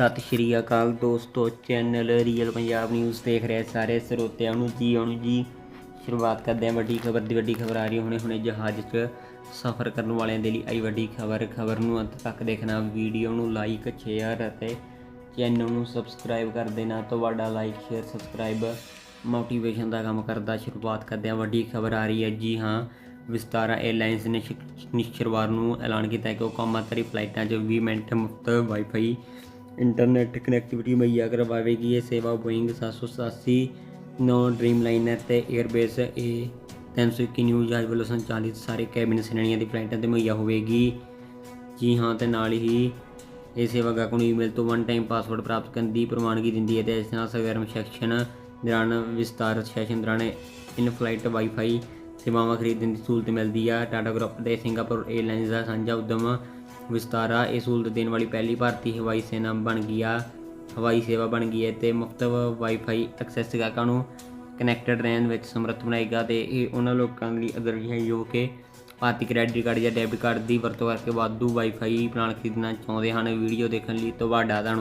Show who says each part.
Speaker 1: ਸਤਿ ਸ਼੍ਰੀ ਅਕਾਲ ਦੋਸਤੋ channel real Punjab news ਦੇਖ ਰਹੇ ਸਾਰੇ ਸਰੋਤਿਆਂ ਨੂੰ ਜੀ ਆਉਣ ਜੀ ਸ਼ੁਰੂਆਤ ਕਰਦੇ ਹਾਂ ਵੱਡੀ ਖਬਰ ਦੀ, ਵੱਡੀ ਖਬਰ ਆ ਰਹੀ ਹੁਣੇ ਹੁਣੇ ਜਹਾਜ਼ 'ਚ ਸਫ਼ਰ ਕਰਨ ਵਾਲਿਆਂ ਦੇ ਲਈ ਆਈ ਵੱਡੀ ਖਬਰ। ਖਬਰ ਨੂੰ ਅੰਤ ਤੱਕ ਦੇਖਣਾ, ਵੀਡੀਓ ਨੂੰ ਲਾਈਕ ਸ਼ੇਅਰ ਅਤੇ ਚੈਨਲ ਨੂੰ ਸਬਸਕ੍ਰਾਈਬ ਕਰ ਦੇਣਾ। ਤੁਹਾਡਾ ਲਾਈਕ ਸ਼ੇਅਰ ਸਬਸਕ੍ਰਾਈਬ ਮੋਟੀਵੇਸ਼ਨ ਦਾ ਕੰਮ ਕਰਦਾ। ਸ਼ੁਰੂਆਤ ਕਰਦੇ ਹਾਂ, ਵੱਡੀ ਖਬਰ ਆ ਰਹੀ ਹੈ। ਜੀ ਹਾਂ, ਵਿਸਤਾਰਾ 에ਅਰਲਾਈਨਸ ਨੇ ਸ਼ੁ- ਨੂੰ ਐਲਾਨ ਕੀਤਾ ਕਿ ਉਹ ਕੌਮਾਂਤਰੀ ਫਲਾਈਟਾਂ 'ਚ 20 ਮਿੰਟ ਮੁਫਤ ਵਾਈਫਾਈ ਇੰਟਰਨੈਟ ਕਨੈਕਟੀਵਿਟੀ ਮੁਹੱਈਆ ਕਰਵਾਵੇਗੀ। ਇਹ ਸੇਵਾ ਬੋਇੰਗ 787 ਨੌ ਡ੍ਰੀਮਲਾਈਨਰ ਤੇ 에ਅਰਬੇਸ ਏ 321 ਨਿਊ ਜਹਾਜ਼ ਵੱਲੋਂ ਸੰਚਾਲਿਤ ਸਾਰੇ ਕੈਬਿਨ ਸ਼੍ਰੇਣੀਆਂ ਦੀ ਫਲਾਈਟਾਂ ਤੇ ਮੁਹੱਈਆ ਹੋਵੇਗੀ। ਜੀ ਹਾਂ ਤੇ ਨਾਲ ਹੀ ਇਹ ਸੇਵਾ ਗਾਹਕ ਨੂੰ ਈਮੇਲ ਤੋਂ ਵਨ ਟਾਈਮ ਪਾਸਵਰਡ ਪ੍ਰਾਪਤ ਕਰਨ ਦੀ ਪ੍ਰਵਾਨਗੀ ਦਿੰਦੀ ਹੈ ਤੇ ਇਸ ਨਾਲ ਸਰਗਰਮ ਸੈਕਸ਼ਨ ਦੌਰਾਨ ਵਿਸਤਾਰ ਸੈਸ਼ਨ ਦੌਰਾਨ ਇਨ ਫਲਾਈਟ ਵਾਈਫਾਈ ਸੇਵਾਵਾਂ ਖਰੀਦਣ ਦੀ ਸਹੂਲਤ ਮਿਲਦੀ ਆ। ਟਾਟਾ ਗਰੁੱਪ ਤੇ ਸਿੰਗਾਪੁਰ 에ਅਰਲਾਈਨਸ ਦਾ ਸਾਂਝਾ ਉਦਮ ਵਿਸਤਾਰਾ। ਇਹ ਸਹੂਲਤ ਦੇਣ ਵਾਲੀ ਪਹਿਲੀ ਭਾਰਤੀ ਹਵਾਈ ਸੈਨਾ ਬਣ ਗਿਆ, ਹਵਾਈ ਸੇਵਾ ਬਣ ਗਈ ਹੈ ਤੇ ਮੁਫਤ ਵਾਈਫਾਈ ਐਕਸੈਸ ਗਾਹਕਾਂ ਨੂੰ ਕਨੈਕਟਡ ਰਹਿਣ ਵਿੱਚ ਸਮਰੱਥ ਬਣਾਏਗਾ ਤੇ ਇਹ ਉਹਨਾਂ ਲੋਕਾਂ ਲਈ ਅਦਰਜੀ ਹੈ ਜੋ ਕਿ ਭਾਰਤੀ ਕ੍ਰੈਡਿਟ ਕਾਰਡ ਜਾਂ ਡੈਬਿਟ ਕਾਰਡ ਦੀ ਵਰਤੋਂ ਕਰਕੇ ਵਾਧੂ ਵਾਈਫਾਈ ਪਲਾਨ ਖਰੀਦਣਾ ਚਾਹੁੰਦੇ ਹਨ। ਵੀਡੀਓ ਦੇਖਣ ਲਈ ਤੁਹਾਡਾ ਧੰਨਵਾਦ।